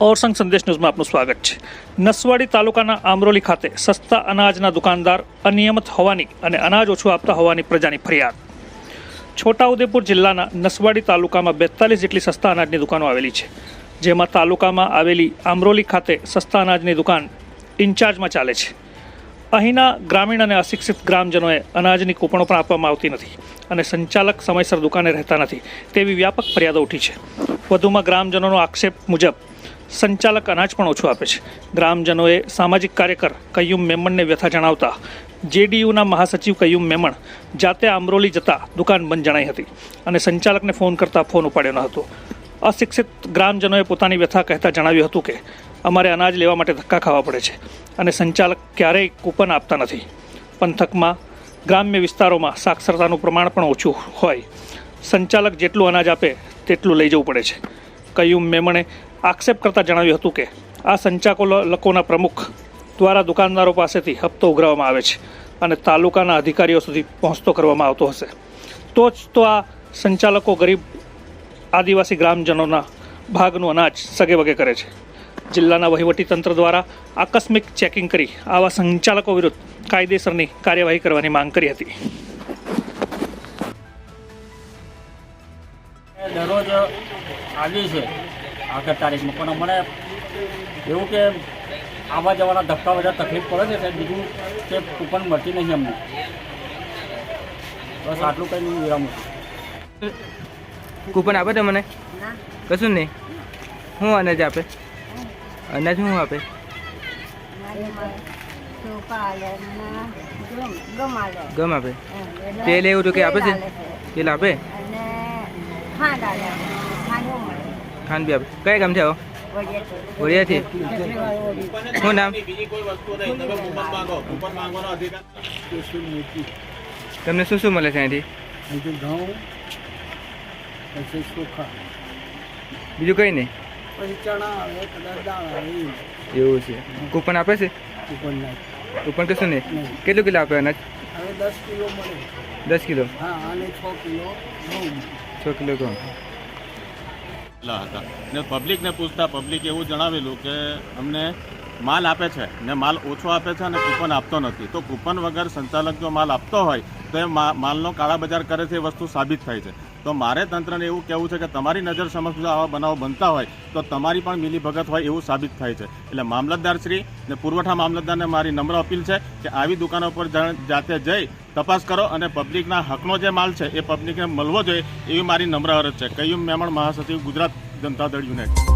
ઓરસંગ સંદેશ ન્યૂઝમાં આપનું સ્વાગત છે. નસવાડી તાલુકાના આમરોલી ખાતે સસ્તા અનાજના દુકાનદાર અનિયમિત હોવાની અને અનાજ ઓછું આપતા હોવાની પ્રજાની ફરિયાદ. છોટાઉદેપુર જિલ્લાના નસવાડી તાલુકામાં બેતાલીસ જેટલી સસ્તા અનાજની દુકાનો આવેલી છે. જેમાં તાલુકામાં આવેલી આમરોલી ખાતે સસ્તા અનાજની દુકાન ઇન્ચાર્જમાં ચાલે છે. અહીંના ગ્રામીણ અને અશિક્ષિત ગ્રામજનોએ અનાજની કૂપણો પણ આપવામાં આવતી નથી અને સંચાલક સમયસર દુકાને રહેતા નથી તેવી વ્યાપક ફરિયાદો ઉઠી છે. વધુમાં ગ્રામજનોનો આક્ષેપ મુજબ સંચાલક અનાજ પણ ઓછું આપે છે. ગ્રામજનોએ સામાજિક કાર્યકર કયુમ મેમણને વ્યથા જણાવતા જેડીયુના મહાસચિવ કયુમ મેમણ જાતે આમરોલી જતા દુકાન બંધ જણાઈ હતી અને સંચાલકને ફોન કરતા ફોન ઉપાડ્યો ન હતો. અશિક્ષિત ગ્રામજનોએ પોતાની વ્યથા કહેતા જણાવ્યું હતું કે, અમારે અનાજ લેવા માટે ધક્કા ખાવા પડે છે અને સંચાલક ક્યારેય કૂપન આપતા નથી. પંથકમાં, ગ્રામ્ય વિસ્તારોમાં સાક્ષરતાનું પ્રમાણ પણ ઓછું હોય. સંચાલક જેટલું અનાજ આપે, તેટલું લઈ જવું પડે છે. કયુમ મેમણે આક્ષેપ કરતાં જણાવ્યું હતું કે આ સંચાલકોના પ્રમુખ દ્વારા દુકાનદારો પાસેથી હપ્તો ઉઘરાવવામાં આવે છે અને તાલુકાના અધિકારીઓ સુધી પહોંચતો કરવામાં આવતો હશે. તો જ તો આ સંચાલકો ગરીબ આદિવાસી ગ્રામજનોના ભાગનું અનાજ સગે વગે કરે છે. જિલ્લાના વહીવટી તંત્ર દ્વારા આકસ્મિક ચેકિંગ કરી આવા સંચાલકો વિરુદ્ધ કાયદેસરની કાર્યવાહી કરવાની માંગ કરી હતી. દરરોજ આવી છે. આખર તારીખમાં પણ અમને એવું કે આવવા જવાના ધક્કા બધા તકલીફ પડે છે સાહેબ. બીજું કે કૂપન મળતી નહીં અમને. બસ આટલું કંઈ નહીં વિરામ કૂપન આપે તમને? કશું નહીં. શું અનાજ આપે? અનાજ શું આપે? ગમ આપે. તેલ એવું તો કે આપે છે? તેલ આપે? ખાંડ બી આપે. કયા ગામથી આવો? વડિયાથી. શું નામ? તમને શું શું મળે છે અહીંથી? બીજું કંઈ નહીં? એવું છે. કૂપન આપે છે? કૂપન કશું નહીં? કેટલું કિલો આપે અનાજ? દસ કિલો. દસ કિલો. છ કિલો છ કિલો એટલા હતા ને પબ્લિકને પૂછતા પબ્લિક એવું જણાવેલું કે અમને માલ આપે છે ને માલ ઓછો આપે છે અને કૂપન આપતો નથી. તો કૂપન વગર સંચાલક જો માલ આપતો હોય, તો એ માલનો કાળા બજાર કરે છે એ વસ્તુ સાબિત થાય છે. તો મારે તંત્રને એવું કહેવું છે કે તમારી નજર સમક્ષ જો આવા બનાવો બનતા હોય, તો તમારી પણ મિલીભગત હોય એવું સાબિત થાય છે. એટલે મામલતદારશ્રી ને પુરવઠા મામલતદારને મારી નમ્ર અપીલ છે કે આવી દુકાનો પર જાતે જઈ તપાસ કરો અને પબ્લિકના હકનો જે માલ છે એ પબ્લિકને મળવો જોઈએ એવી મારી નમ્ર અરજ છે. કયું મેમણ મહાસચિવ ગુજરાત જનતા દળ યુનાઇટેડ.